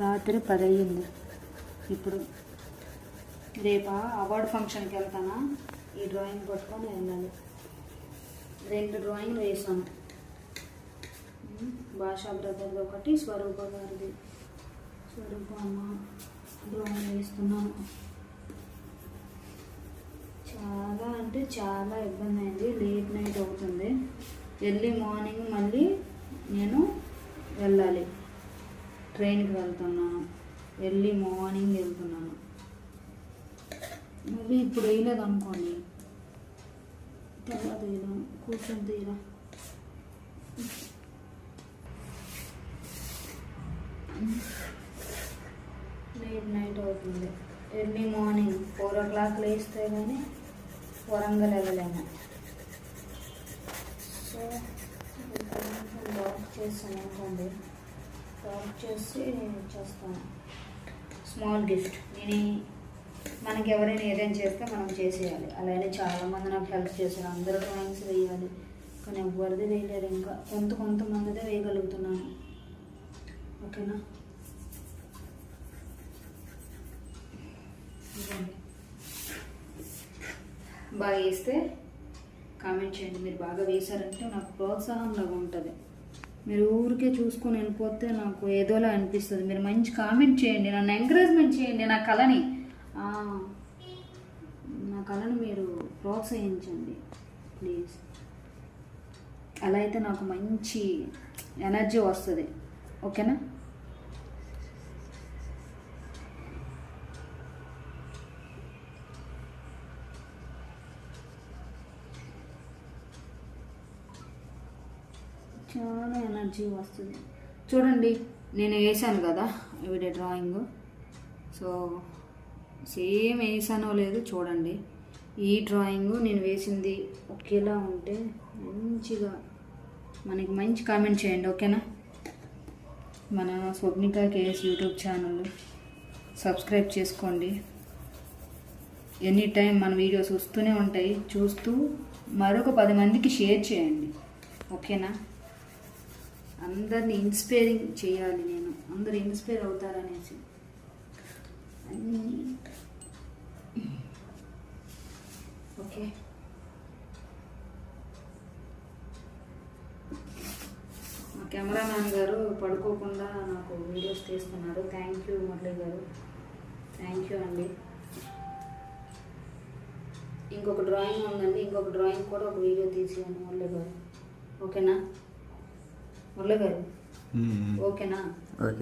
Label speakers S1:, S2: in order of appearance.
S1: రాత్రి పది అయ్యింది ఇప్పుడు రేపా అవార్డు ఫంక్షన్కి వెళ్తానా? ఈ డ్రాయింగ్ పట్టుకొని వెళ్ళాలి. రెండు డ్రాయింగ్లు వేసాను భాషా బ్రదర్ది ఒకటి స్వరూప గారిది. స్వరూప అమ్మ డ్రాయింగ్ వేస్తున్నాను చాలా అంటే చాలా ఇబ్బంది అయింది లేట్ నైట్ అవుతుంది. ఎర్లీ మార్నింగ్ మళ్ళీ నేను వెళ్ళాలి. ట్రైన్కి వెళ్తున్నాను. ఎర్లీ మార్నింగ్ వెళ్తున్నాను. మళ్ళీ ఇప్పుడు వేయలేదు అనుకోండి. తర్వాత వేయడం కూర్చొని తీయరా లేట్ నైట్ అవుతుంది. Early morning four o'clock లేస్తే కానీ వరంగల్ వెళ్ళలేము. సో వాక్ చేస్తాను అనుకోండి. వర్క్ చేసి చేస్తాను స్మాల్ గిఫ్ట్. నేను మనకి ఎవరైనా ఏదైనా చేస్తే మనం చేసేయాలి. అలానే చాలామంది నాకు హెల్ప్ చేశారు. అందరూ డ్రాయింగ్స్ వేయాలి. కానీ ఎవరిది వేయలేరు ఇంకా. కొంత కొంతమందిదే వేయగలుగుతున్నాను. ఓకేనా? బాగా వేస్తే కామెంట్ చేయండి. మీరు బాగా వేశారంటే నాకు ప్రోత్సాహంలాగా ఉంటుంది. మీరు ఊరికే చూసుకొని వెళ్ళిపోతే నాకు ఏదోలా అనిపిస్తుంది. మీరు మంచి కామెంట్ చేయండి నన్ను ఎంకరేజ్మెంట్ చేయండి నా కళని. నా కళను మీరు ప్రోత్సహించండి ప్లీజ్ అలా అయితే నాకు మంచి ఎనర్జీ వస్తుంది. ఓకేనా చాలా ఎనర్జీ వస్తుంది. చూడండి నేను వేసాను కదా వీడియో డ్రాయింగ్. సో సేమ్ వేసానో లేదు చూడండి. ఈ డ్రాయింగ్ నేను వేసింది ఒకేలా ఉంటే మంచిగా మనకి మంచి కామెంట్ చేయండి ఓకేనా? మన Swapnika KS YouTube channel subscribe చేసుకోండి. ఎనీ టైం మన వీడియోస్ వస్తూనే ఉంటాయి. చూస్తూ మరొక పది మందికి షేర్ చేయండి. ఓకేనా? అందరిని ఇన్స్పైరింగ్ చేయాలి నేను. అందరు ఇన్స్పైర్ అవుతారనేసి. ఓకే. మా కెమెరామ్యాన్ గారు పడుకోకుండా నాకు వీడియోస్ తీస్తున్నారు. థ్యాంక్ యూ మురళి గారు. థ్యాంక్ యూ అండి. ఇంకొక డ్రాయింగ్ ఉందండి. ఇంకొక డ్రాయింగ్ కూడా ఒక వీడియో తీసి మురళి గారు. ఓకేనా? మురళి గారు ఓకేనా?
S2: ఓకే.